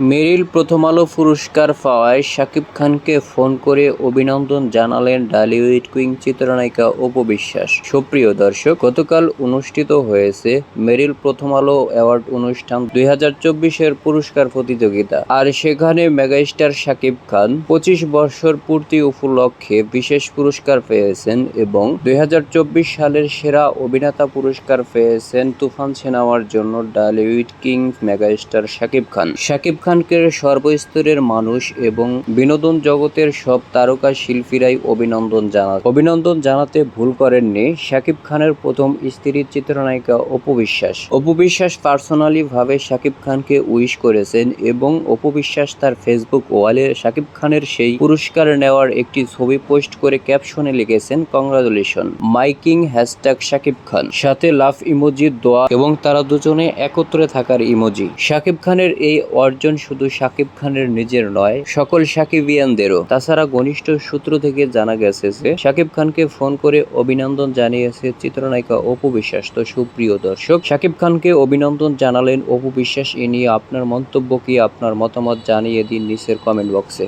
মেরিল প্রথম আলো পুরস্কার পাওয়ায় শাকিব খানকে ফোন করে অভিনন্দন জানালেন ডালিউড কুইং চিত্রনায়িকা অপু বিশ্বাস। সুপ্রিয় দর্শক, গতকাল অনুষ্ঠিত হয়েছে মেরিল প্রথম আলো অ্যাওয়ার্ড অনুষ্ঠান দুই চব্বিশের পুরস্কার প্রতিযোগিতা। আর সেখানে মেগাস্টার শাকিব খান পঁচিশ বছর পূর্তি উপলক্ষে বিশেষ পুরস্কার পেয়েছেন এবং দুই হাজার চব্বিশ সালের সেরা অভিনেতা পুরস্কার পেয়েছেন তুফান সিনেমার জন্য ডালিউড কিং মেগাস্টার শাকিব খান। শাকিব খানকে সর্বস্তরের মানুষ এবং বিনোদন জগতের সব তারকা শিল্পীরাই অভিনন্দন জানান। অভিনন্দন জানাতে ভুল করেননি শাকিব খানের প্রথম স্ত্রী চিত্রনায়িকা অপু বিশ্বাস। অপু বিশ্বাস পার্সোনালি ভাবে শাকিব খানকে উইশ করেছেন এবং অপু বিশ্বাস তার ফেসবুক ওয়ালে শাকিব খানের সেই পুরস্কার নেওয়ার একটি ছবি পোস্ট করে ক্যাপশনে লিখেছেন, congratulation, my king hashtag Shakib Khan. সাথে লাভ ইমোজি দোয়া এবং তারা দুজনে একত্রে থাকার ইমোজি। শাকিব খানের এই অর্জন শুধু শাকিব খানের নিজের নয়, সকল সাকিবিয়ানদেরও তাছাড়া ঘনিষ্ঠ সূত্র থেকে জানা গেছে যে, শাকিব খানকে ফোন করে অভিনন্দন জানিয়েছে চিত্রনায়িকা অপু বিশ্বাস, তো সুপ্রিয় দর্শক সাকিব খানকে অভিনন্দন জানালেন অপু বিশ্বাস, এ নিয়ে আপনার মন্তব্য কি, আপনার মতামত জানিয়ে দিন নিচের কমেন্ট বক্সে